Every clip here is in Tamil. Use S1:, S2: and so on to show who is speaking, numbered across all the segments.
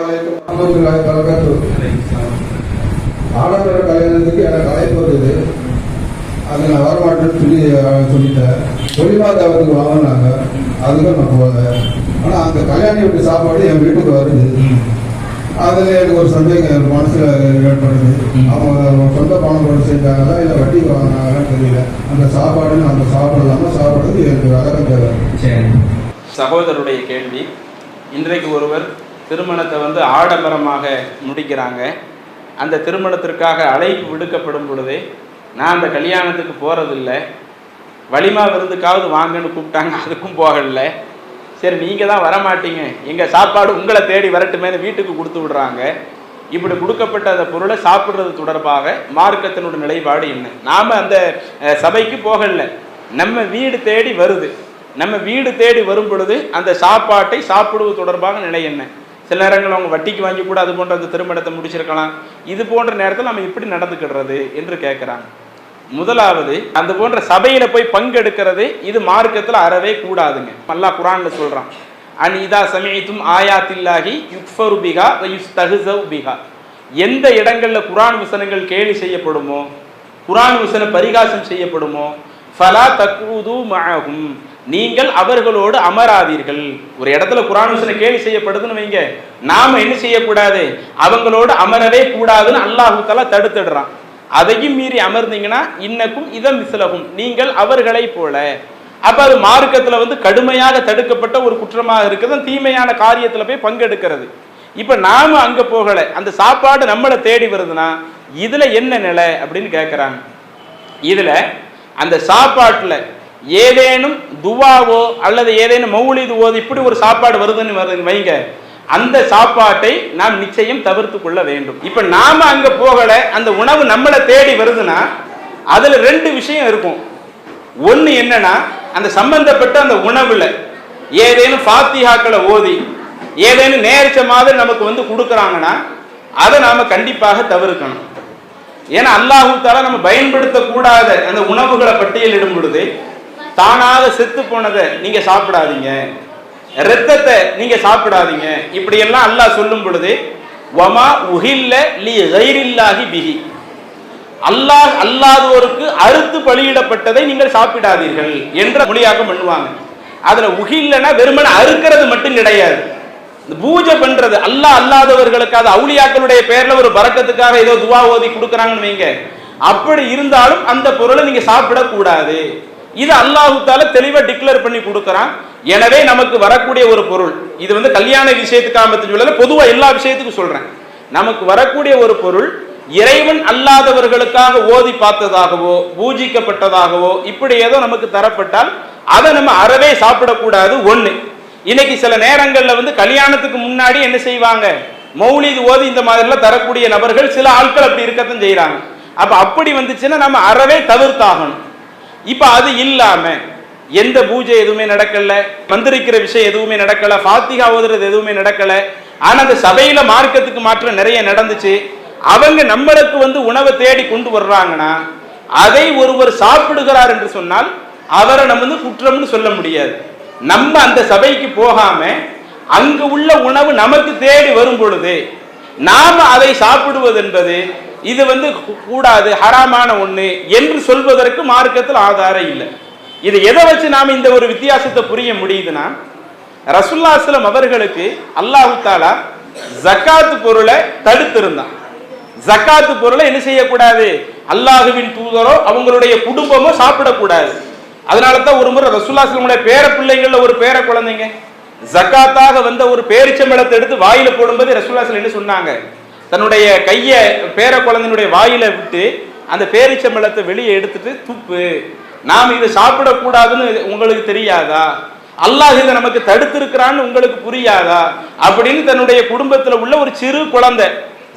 S1: அலைக்கும் வரமத்துல்லாஹி வரகாத்துஹு. ஆடம்பர கல்யாணத்துக்கு எனக்கு அழைப்பு வந்தது. அது நான் வரமாட்டேன்னு சொல்லி சொல்லிட்டேன். தொழிலாதாரத்துக்கு வாங்கினாங்க. அதுக்கும் நான் போகல. ஆனால் அந்த கல்யாணி சாப்பாடு என் வீட்டுக்கு வருது. அதில் எனக்கு ஒரு சந்தேகம் என் மனசில் ஏற்படுது. அவங்க சொந்த பணம் போட்டு செஞ்சாங்களா இல்லை வட்டிக்கு வாங்கினாங்களான்னு தெரியல. அந்த சாப்பாடு நம்ம சாப்பிடலாமா சாப்பிட்றது எனக்கு விளக்கம் தேவை.
S2: சரி
S3: சகோதரருடைய கேள்வி இன்றைக்கு ஒருவர் திருமணத்தை வந்து ஆடம்பரமாக முடிக்கிறாங்க. அந்த திருமணத்திற்காக அழைப்பு விடுக்கப்படும் பொழுது நான் அந்த கல்யாணத்துக்கு போகிறதில்ல வலிமா விருந்துக்காவது வாங்கன்னு கூப்பிட்டாங்க அதுக்கும் போகல. சரி நீங்கள் தான் வரமாட்டீங்க. எங்கள் சாப்பாடு உங்களை தேடி வரட்டுமேனு வீட்டுக்கு கொடுத்து விடுறாங்க. இப்படி கொடுக்கப்பட்ட அந்த பொருளை சாப்பிட்றது தொடர்பாக மார்க்கத்தினோட நிலைப்பாடு என்ன? நாம் அந்த சபைக்கு போகல. நம்ம வீடு தேடி வருது. நம்ம வீடு தேடி வரும் பொழுது அந்த சாப்பாட்டை சாப்பிடுவது தொடர்பாக நிலை என்ன? சில நேரங்கள் அவங்க வட்டிக்கு வாங்கி கூட அது போன்ற அந்த திருமணத்தை முடிச்சிருக்கலாம். இது போன்ற நேரத்தில் நம்ம எப்படி நடந்துக்கிடுறது என்று கேட்குறாங்க முதலாவது அந்த போன்ற சபையில் போய் பங்கெடுக்கிறது இது மார்க்கத்தில் அறவே கூடாதுங்க. நல்லா குரான்ல சொல்கிறான் அன் இதா சமயத்தும் ஆயாத்தில்லாகி யுக்ஃபரு பிகா வ தகுசவ் பிகா எந்த இடங்களில் குரான் வசனங்கள் கேலி செய்யப்படுமோ குரான் விசன பரிகாசம் செய்யப்படுமோ ஃபலா தக்கூது மகும் நீங்கள் அவர்களோடு அமராதீர்கள். ஒரு இடத்துல குரான் வசனம் கேலி செய்யப்படுதுன்னு வைங்க. நாம என்ன செய்யக்கூடாது? அவங்களோடு அமரவே கூடாதுன்னு அல்லாஹு தடுத்துடுறான். அதையும் மீறி அமர்ந்தீங்கன்னா இன்னக்கும் இதம் மிசலகும் நீங்கள் அவர்களைப் போல. அப்ப அது மார்க்கத்துல வந்து கடுமையாக தடுக்கப்பட்ட ஒரு குற்றமாக இருக்குது தீமையான காரியத்துல போய் பங்கெடுக்கிறது. இப்ப நாம அங்க போகல. அந்த சாப்பாடு நம்மளை தேடி வருதுன்னா இதுல என்ன நிலை அப்படின்னு கேட்கிறாங்க இதுல அந்த சாப்பாட்டில் ஏதேனும் துவாவோ அல்லது ஏதேனும் மௌலிது ஓது இப்படி ஒரு சாப்பாடு வருதுன்னு வருதுன்னு வைங்க. அந்த சாப்பாட்டை நாம் நிச்சயம் தவிர்த்து கொள்ள வேண்டும். இப்ப நாம அங்க போகல அந்த உணவு நம்மளை தேடி வருதுன்னா அதுல ரெண்டு விஷயம் இருக்கும். ஒன்று என்னன்னா அந்த சம்பந்தப்பட்ட அந்த உணவுல ஏதேனும் ஃபாத்திஹாக்களை ஓதி ஏதேனும் நேர்ச்ச மாதிரி நமக்கு வந்து கொடுக்குறாங்கன்னா அதை நாம கண்டிப்பாக தவிர்க்கணும். ஏன்னா அல்லாஹூ தாலா நம்ம பயன்படுத்தக்கூடாத அந்த உணவுகளை பட்டியலிடும் பொழுது தானாக செத்து போனதை நீங்க சாப்பிடாதீங்க. ரத்தத்தை நீங்க சாப்பிடாதீங்க. இப்படி எல்லாம் அல்லாஹ் சொல்லும் பொழுது வமா உஹில்ல லி கைரில்லாஹி பிஹி. அல்லாஹ் அல்லாதோருக்கு அறுத்து பலியிடப்பட்டதை நீங்கள் சாப்பிடாதீர்கள் என்ற மொழியாக பண்ணுவாங்க. அதுல உகில்லனா வெறுமனை அறுக்கிறது மட்டும் கிடையாது. இந்த பூஜை பண்றது. அல்லாஹ் அல்லாதவர்களுக்கு அது அவுளியாக்களுடைய பேர்ல ஒரு பறக்கத்துக்காக ஏதோ துவா ஓதி கொடுக்குறாங்கன்னு வைங்க. அப்படி இருந்தாலும் அந்த பொருளை நீங்க சாப்பிடக்கூடாது. இது அல்லாஹுத்தால தெளிவா டிக்ளேர் பண்ணி கொடுக்குறான். எனவே நமக்கு வரக்கூடிய ஒரு பொருள். இது வந்து கல்யாண விஷயத்துக்காக சொல்லல பொதுவா எல்லா விஷயத்துக்கும் சொல்றேன். நமக்கு வரக்கூடிய ஒரு பொருள் இறைவன் அல்லாதவர்களுக்காக ஓதி பார்த்ததாகவோ பூஜிக்கப்பட்டதாகவோ இப்படி ஏதோ நமக்கு தரப்பட்டால் அதை நம்ம அறவே சாப்பிடக்கூடாது. ஒன்று இன்னைக்கு சில நேரங்களில் வந்து கல்யாணத்துக்கு முன்னாடி என்ன செய்வாங்க? மௌலிது ஓதி இந்த மாதிரிலாம் தரக்கூடிய நபர்கள் சில ஆட்கள் அப்படி இருக்கத்தான் செய்கிறாங்க அப்போ அப்படி வந்துச்சுன்னா நம்ம அறவே தவிர்த்தாகணும். இப்போ அது இல்லாமல் எந்த பூஜை எதுவுமே நடக்கல வந்திருக்கிற விஷயம் எதுவுமே நடக்கல ஃபாத்திகா ஓதுறது எதுவுமே நடக்கல. ஆனா அந்த சபையில மார்க்கத்துக்கு மாற்றம் நிறைய நடந்துச்சு. அவங்க நம்மளுக்கு வந்து உணவை தேடி கொண்டு வர்றாங்கன்னா அதை ஒருவர் சாப்பிடுகிறார் என்று சொன்னால் அவரை நம்ம வந்து குற்றம்னு சொல்ல முடியாது. நம்ம அந்த சபைக்கு போகாம அங்கு உள்ள உணவு நமக்கு தேடி வரும் பொழுது நாம் அதை சாப்பிடுவது என்பது இது வந்து கூடாது ஹராமான ஒண்ணு என்று சொல்வதற்கு மார்க்கத்தில் ஆதாரம் இல்லை. இது எதை வச்சு நாம் இந்த ஒரு வித்தியாசத்தை புரிய முடியுதுன்னா ரசுல்லாஸ்லம் அவர்களுக்கு அல்லாஹு தாலா ஜக்காத்து பொருளை தடுத்திருந்தான். ஜக்காத்து பொருளை என்ன செய்யக்கூடாது? அல்லாஹுவின் தூதரோ அவங்களுடைய குடும்பமோ சாப்பிடக்கூடாது. அதனால தான் ஒரு முறை ரசுல்லாஸ்லமுடைய பேர பிள்ளைங்கள ஒரு பேர குழந்தைங்க ஜக்காத்தாக வந்த ஒரு பேரிச்சம்பழத்தை எடுத்து வாயில போடும்போது ரசுல்லாஸ்ல என்ன சொன்னாங்க? தன்னுடைய கையை பேர குழந்தையினுடைய வாயில விட்டு அந்த பேரிச்சம்பழத்தை வெளியே எடுத்துட்டு துப்பு. நாம் இதை சாப்பிடக்கூடாதுன்னு உங்களுக்கு தெரியாதா? அல்லாஹ் இதை நமக்கு தடுத்திருக்கிறான்னு உங்களுக்கு புரியாதா? அப்படின்னு தன்னுடைய குடும்பத்துல உள்ள ஒரு சிறு குழந்தை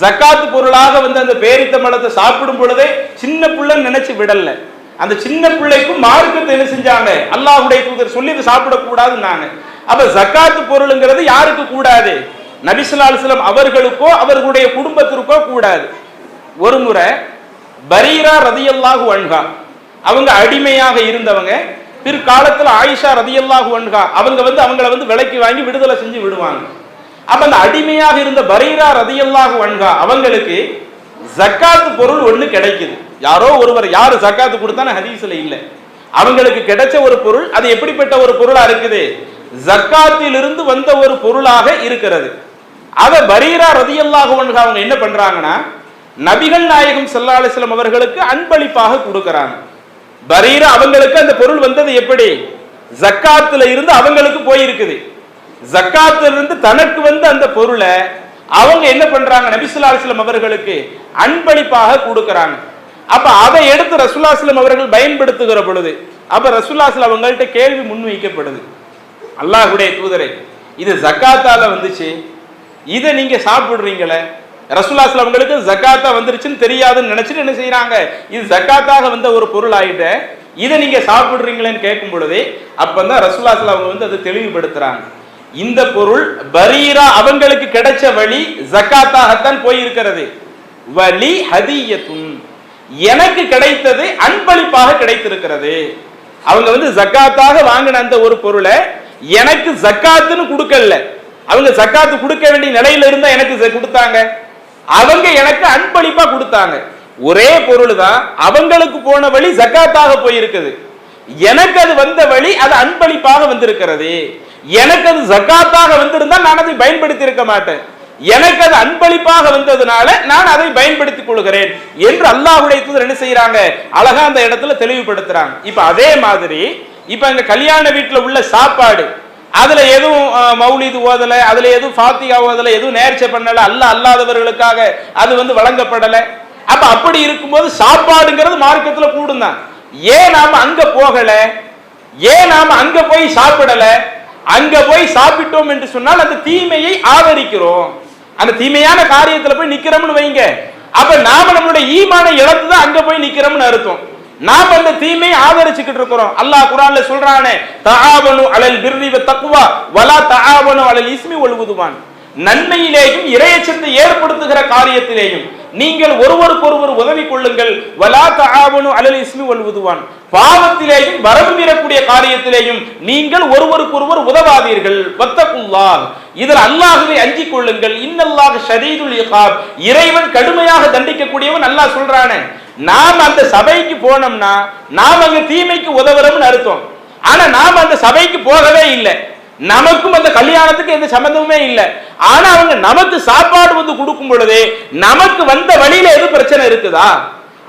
S3: ஜக்காத்து பொருளாக வந்து அந்த பேரித்தம்பழத்தை சாப்பிடும் பொழுதே சின்ன பிள்ளைன்னு நினைச்சு விடல. அந்த சின்ன பிள்ளைக்கும் மார்க்கத்தை என்ன செஞ்சாங்க? அல்லாஹுடைய தூதர் சொல்லி இதை சாப்பிடக்கூடாதுன்னாங்க அப்ப ஜக்காத்து பொருளுங்கிறது யாருக்கு கூடாது? நபிசுல்லா அலுவலம் அவர்களுக்கோ அவர்களுடைய குடும்பத்திற்கோ கூடாது. ஒரு முறை பரீரா ரதியல்லாஹு அன்ஹா அவங்க அடிமையாக இருந்தவங்க பிற்காலத்தில் ஆயிஷா ரதியல்லாஹு அன்ஹா அவங்க வந்து அவங்கள வந்து விலைக்கு வாங்கி விடுதலை செஞ்சு விடுவாங்க. அப்ப அந்த அடிமையாக இருந்த பரீரா ரதியல்லாஹு வன்கா அவங்களுக்கு ஜக்காத்து பொருள் ஒன்று கிடைக்குது. யாரோ ஒருவர் யாரு சக்காத்து கொடுத்தானே ஹதீஸ்ல இல்ல. அவங்களுக்கு கிடைச்ச ஒரு பொருள் அது எப்படிப்பட்ட ஒரு பொருளா இருக்குது? ஜக்காத்திலிருந்து வந்த ஒரு பொருளாக இருக்கிறது. அதை பரீரா ரதியல்லாக அவங்க என்ன பண்றாங்கன்னா நபிகள் நாயகம் ஸல்லல்லாஹு அலைஹி அவர்களுக்கு அன்பளிப்பாக கொடுக்கிறாங்க. பரீரா அவங்களுக்கு அந்த பொருள் வந்தது எப்படி? ஜக்காத்துல இருந்து அவங்களுக்கு போயிருக்குது. ஜக்காத்துல இருந்து தனக்கு வந்த அந்த பொருளை அவங்க என்ன பண்றாங்க? நபிசுல்லா அலிஸ்லாம் அவர்களுக்கு அன்பளிப்பாக கொடுக்கிறாங்க. அப்ப அதை எடுத்து ரசுல்லாஸ்லம் அவர்கள் பயன்படுத்துகிற பொழுது அப்ப ரசூல்லாஸ்லம் அவங்கள்ட்ட கேள்வி முன்வைக்கப்படுது. அல்லாஹுடைய தூதரை இது ஜக்காத்தால வந்துச்சு. இதை நீங்க சாப்பிடுறீங்களே? ரசுல்லாஸ்ல அவங்களுக்கு ஜக்காத்தா வந்துருச்சுன்னு தெரியாதுன்னு நினைச்சிட்டு என்ன செய்யறாங்க இது ஜக்காத்தாக வந்த ஒரு பொருள் ஆயிட்ட இதை நீங்க சாப்பிடுறீங்களேன்னு கேட்கும் பொழுதே அப்பதான் ரசுல்லாஸ்ல அவங்க வந்து அதை தெளிவுபடுத்துறாங்க. இந்த பொருள் பரீரா அவங்களுக்கு கிடைச்ச வழி ஜக்காத்தாகத்தான் போயிருக்கிறது. வலி ஹதியத்துன். எனக்கு கிடைத்தது அன்பளிப்பாக கிடைத்திருக்கிறது. அவங்க வந்து ஜக்காத்தாக வாங்கின அந்த ஒரு பொருளை எனக்கு ஜக்காத்துன்னு கொடுக்கல. அவங்க ஜக்காத்து கொடுக்க வேண்டிய நிலையில இருந்தா எனக்கு கொடுத்தாங்க. அவங்க எனக்கு அன்பளிப்பா கொடுத்தாங்க. ஒரே பொருள் தான் அவங்களுக்கு போன வழி ஜக்காத்தாக போயிருக்குது. எனக்கு அது வந்த வழி அது அன்பளிப்பாக வந்திருக்கிறது. எனக்கு அது ஜக்காத்தாக வந்திருந்தா நான் அதை பயன்படுத்தி இருக்க மாட்டேன். எனக்கு அது அன்பளிப்பாக வந்ததுனால நான் அதை பயன்படுத்திக் கொள்கிறேன் என்று அல்லாஹுடைய தூதர் என்ன செய்யறாங்க அழகா அந்த இடத்துல தெளிவுபடுத்துறாங்க. இப்ப அதே மாதிரி இப்ப எங்க கல்யாண வீட்டுல உள்ள சாப்பாடு அதுல எதுவும் மௌலிது ஓதல அதுல எதுவும் ஃபாத்திகா ஓதல எதுவும் நேர்ச்சை பண்ணல அல்ல அல்லாதவர்களுக்காக அது வந்து வழங்கப்படல. அப்ப அப்படி இருக்கும்போது சாப்பாடுங்கிறது மார்க்கத்துல கூடும் தான் ஏன் நாம அங்க போகல? ஏன் நாம அங்க போய் சாப்பிடல? அங்க போய் சாப்பிட்டோம் என்று சொன்னால் அந்த தீமையை ஆதரிக்கிறோம். அந்த தீமையான காரியத்துல போய் நிக்கிறோம்னு வைங்க. அப்ப நாம நம்மளுடைய ஈமான இழந்து தான் அங்க போய் நிக்கிறோம்னு அர்த்தம். நாம அந்த தீமையை ஆதரிச்சுக்கிட்டு இருக்கிறோம். அல்லாஹ் குரான்ல சொல்றானே தஆவனு அலல் பிர்ரி வ தக்வா வலா தஆவனு அலல் இஸ்மி வல் உதுவான். நன்மையிலேயும் இரையச்சத்தை ஏற்படுத்துகிற காரியத்திலேயும் நீங்கள் ஒருவருக்கொருவர் உதவி கொள்ளுங்கள். வலா தஆவனு அலல் இஸ்மி வல் உதுவான். பாவத்திலேயும் வரம்பு மீறக்கூடிய காரியத்திலேயும் நீங்கள் ஒருவருக்கொருவர் உதவாதீர்கள். வத்தகுல்லாஹ். இதில் அல்லாகவே அஞ்சிக் கொள்ளுங்கள். இன்னல்லாக ஷதீதுல் இகாப். இறைவன் கடுமையாக தண்டிக்கக்கூடியவன் அல்லாஹ் சொல்றானே. நாம் அந்த சபைக்கு போனோம்னா நாம் அங்க தீமைக்கு உதவுறோம்னு அர்த்தம். ஆனா நாம் அந்த சபைக்கு போகவே இல்லை. நமக்கும் அந்த கல்யாணத்துக்கு எந்த சம்பந்தமுமே இல்லை. ஆனா அவங்க நமக்கு சாப்பாடு வந்து கொடுக்கும் பொழுது நமக்கு வந்த வழியில எது பிரச்சனை இருக்குதா?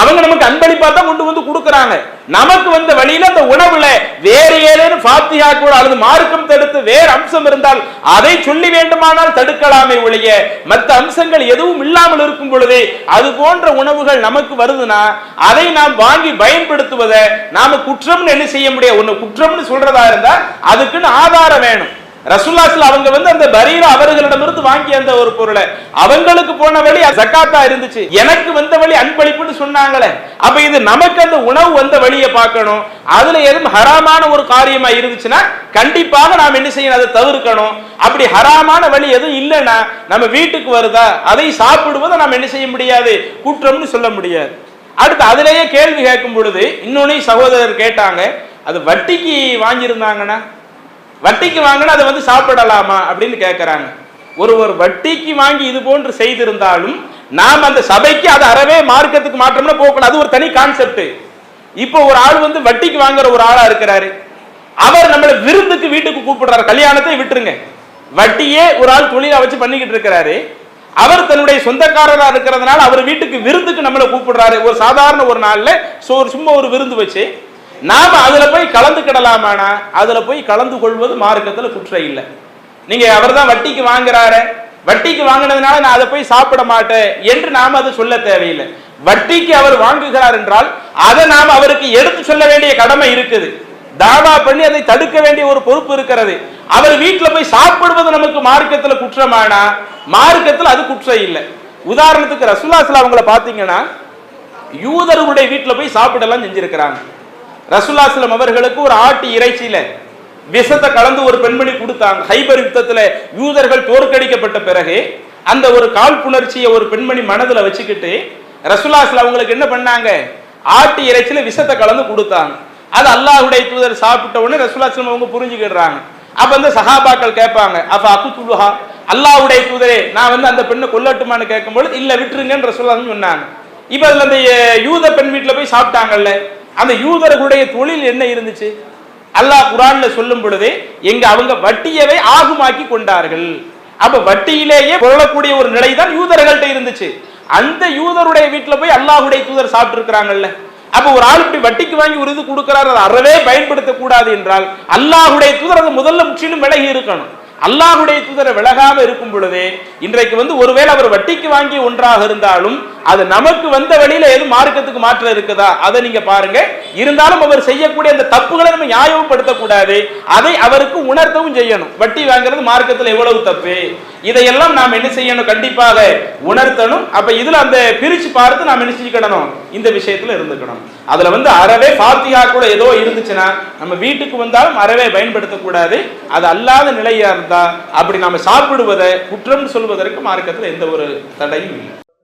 S3: அவங்க நமக்கு அன்பளிப்பா தான் கொண்டு வந்து கொடுக்கறாங்க. நமக்கு வந்த வழியில அந்த உணவுல வேற ஏதேனும் பாத்தியா கூட அல்லது மார்க்கம் தடுத்து வேற அம்சம் இருந்தால் அதை சொல்லி வேண்டுமானால் தடுக்கலாமே ஒழிய மற்ற அம்சங்கள் எதுவும் இல்லாமல் இருக்கும் பொழுது அது போன்ற உணவுகள் நமக்கு வருதுன்னா அதை நாம் வாங்கி பயன்படுத்துவதை நாம குற்றம்னு என்ன செய்ய முடியாது. ஒண்ணு குற்றம்னு சொல்றதா இருந்தா அதுக்குன்னு ஆதாரம் வேணும். ரசுல்லாஸ்ல அவங்க வந்து அந்த பரீர அவர்களிடமிருந்து வாங்கிய அந்த ஒரு பொருளை. அவங்களுக்கு போன வழி ஜக்காத்தா இருந்துச்சு. எனக்கு வந்த வழி அன்பளிப்புன்னு சொன்னாங்களே. அப்ப இது நமக்கு அந்த உணவு வந்த வழியை பார்க்கணும். அதுல எதுவும் ஹராமான ஒரு காரியமா இருந்துச்சுன்னா கண்டிப்பாக நாம் என்ன செய்யணும்? அதை தவிர்க்கணும். அப்படி ஹராமான வழி எதுவும் இல்லைன்னா நம்ம வீட்டுக்கு வருதா? அதை சாப்பிடுவதை நாம் என்ன செய்ய முடியாது? குற்றம்னு சொல்ல முடியாது. அடுத்து அதுலேயே கேள்வி கேட்கும் பொழுது இன்னொன்னு சகோதரர் கேட்டாங்க. அது வட்டிக்கு வாங்கியிருந்தாங்கன்னா? வட்டிக்கு வாங்கினா அதை வந்து சாப்பிடலாமா அப்படின்னு கேட்கறாங்க ஒருவர் வட்டிக்கு வாங்கி இது போன்று செய்திருந்தாலும் நாம் அந்த சபைக்கு அது அறவே மார்க்கத்துக்கு மாற்றம்னா போகக்கூடாது அது ஒரு தனி கான்செப்ட் இப்போ ஒரு ஆள் வந்து வட்டிக்கு வாங்குற ஒரு ஆளா இருக்கிறாரு. அவர் நம்மளை விருந்துக்கு வீட்டுக்கு கூப்பிடுறாரு. கல்யாணத்தை விட்டுருங்க. வட்டியே ஒரு ஆள் தொழிலா வச்சு பண்ணிக்கிட்டு இருக்கிறாரு. அவர் தன்னுடைய சொந்தக்காரராக இருக்கிறதுனால அவர் வீட்டுக்கு விருந்துக்கு நம்மளை கூப்பிடுறாரு. ஒரு சாதாரண ஒரு நாளில் ஸோ ஒரு சும்மா ஒரு விருந்து வச்சு நாம அதுல போய் கலந்துக்கிடலாமானா? அதுல போய் கலந்து கொள்வது மார்க்கத்துல குற்றம் இல்லை. நீங்க அவர்தான் வட்டிக்கு வாங்குறாரு. வட்டிக்கு வாங்கினதுனால நான் அதை போய் சாப்பிட மாட்டேன் என்று நாம அதை சொல்ல தேவையில்லை. வட்டிக்கு அவர் வாங்குகிறார் என்றால் அதை நாம் அவருக்கு எடுத்து சொல்ல வேண்டிய கடமை இருக்குது. தாவா பண்ணி அதை தடுக்க வேண்டிய ஒரு பொறுப்பு இருக்கிறது. அவர் வீட்டில் போய் சாப்பிடுவது நமக்கு மார்க்கத்துல குற்றமானா? மார்க்கத்தில் அது குற்றம் இல்லை. உதாரணத்துக்கு ரசூலாஸ்ல அவங்கள பார்த்தீங்கன்னா யூதர்களுடைய வீட்டில் போய் சாப்பிடலாம் செஞ்சிருக்கிறாங்க. ரசுல்லாஸ்லம் அவர்களுக்கு ஒரு ஆட்டு இறைச்சியில விஷத்தை கலந்து ஒரு பெண்மணி கொடுத்தாங்க. ஹைபர் யுத்தத்துல யூதர்கள் தோற்கடிக்கப்பட்ட பிறகு அந்த ஒரு காழ்ப்புணர்ச்சியை ஒரு பெண்மணி மனதுல வச்சுக்கிட்டு ரசூலாஸ்ல அவங்களுக்கு என்ன பண்ணாங்க? ஆட்டு இறைச்சியில விஷத்தை கலந்து கொடுத்தாங்க. அது அல்லாஹுடைய தூதர் சாப்பிட்ட உடனே ரசுல்லாஸ்லம் அவங்க புரிஞ்சுக்கிடுறாங்க. அப்ப அந்த சகாபாக்கள் கேட்பாங்க அப்ப அக்குத்துலுஹா அல்லாவுடைய தூதரே நான் வந்து அந்த பெண்ணை கொல்லட்டுமான்னு கேட்கும்போது இல்லை விட்டுருங்கன்ற சொல்ல சொன்னாங்க. இப்போ அதில் அந்த யூத பெண் வீட்டில் போய் சாப்பிட்டாங்கல்ல அந்த யூதர்களுடைய தொழில் என்ன இருந்துச்சு? அல்லாஹ் குரான்ல சொல்லும் பொழுதே எங்க அவங்க வட்டியவை ஆகுமாக்கி கொண்டார்கள். அப்ப வட்டியிலேயே கொள்ளக்கூடிய ஒரு நிலை தான் யூதர்கள்ட்ட இருந்துச்சு. அந்த யூதருடைய வீட்டுல போய் அல்லாஹ்வுடைய தூதர் சாப்பிட்டு இருக்கிறாங்கல்ல அப்ப ஒரு ஆள் இப்படி வட்டிக்கு வாங்கி ஒரு இது கொடுக்கிறார் அதை அறவே பயன்படுத்த கூடாது என்றால் அல்லாஹுடைய தூதர் அது முதல்ல முற்றிலும் விலகி இருக்கணும். அல்லாஹுடைய தூதரை விலகாம இருக்கும் பொழுதே இன்றைக்கு வந்து ஒருவேளை அவர் வட்டிக்கு வாங்கி ஒன்றாக இருந்தாலும் அது நமக்கு வந்த வழியில எது மார்க்கத்துக்கு மாற்றம் இருக்குதா? அதை நீங்க பாருங்க. இருந்தாலும் அவர் செய்யக்கூடிய அந்த தப்புகளை நம்ம நியாயப்படுத்த கூடாது அதை அவருக்கு உணர்த்தவும் செய்யணும். வட்டி வாங்குறது மார்க்கத்துல எவ்வளவு தப்பு? இதையெல்லாம் நாம் என்ன செய்யணும்? கண்டிப்பாக உணர்த்தணும். அப்ப இதுல அந்த பிரிச்சு பார்த்து நாம் என்ன செஞ்சுக்கணும் இந்த விஷயத்துல இருந்துக்கணும். அதுல வந்து அறவே பாத்தியா கூட ஏதோ இருந்துச்சுன்னா நம்ம வீட்டுக்கு வந்தாலும் அறவே பயன்படுத்தக்கூடாது. அது அல்லாத நிலையா இருந்தா அப்படி நாம சாப்பிடுவதை குற்றம் சொல்வதற்கு மார்க்கத்துல எந்த ஒரு தடையும் இல்லை.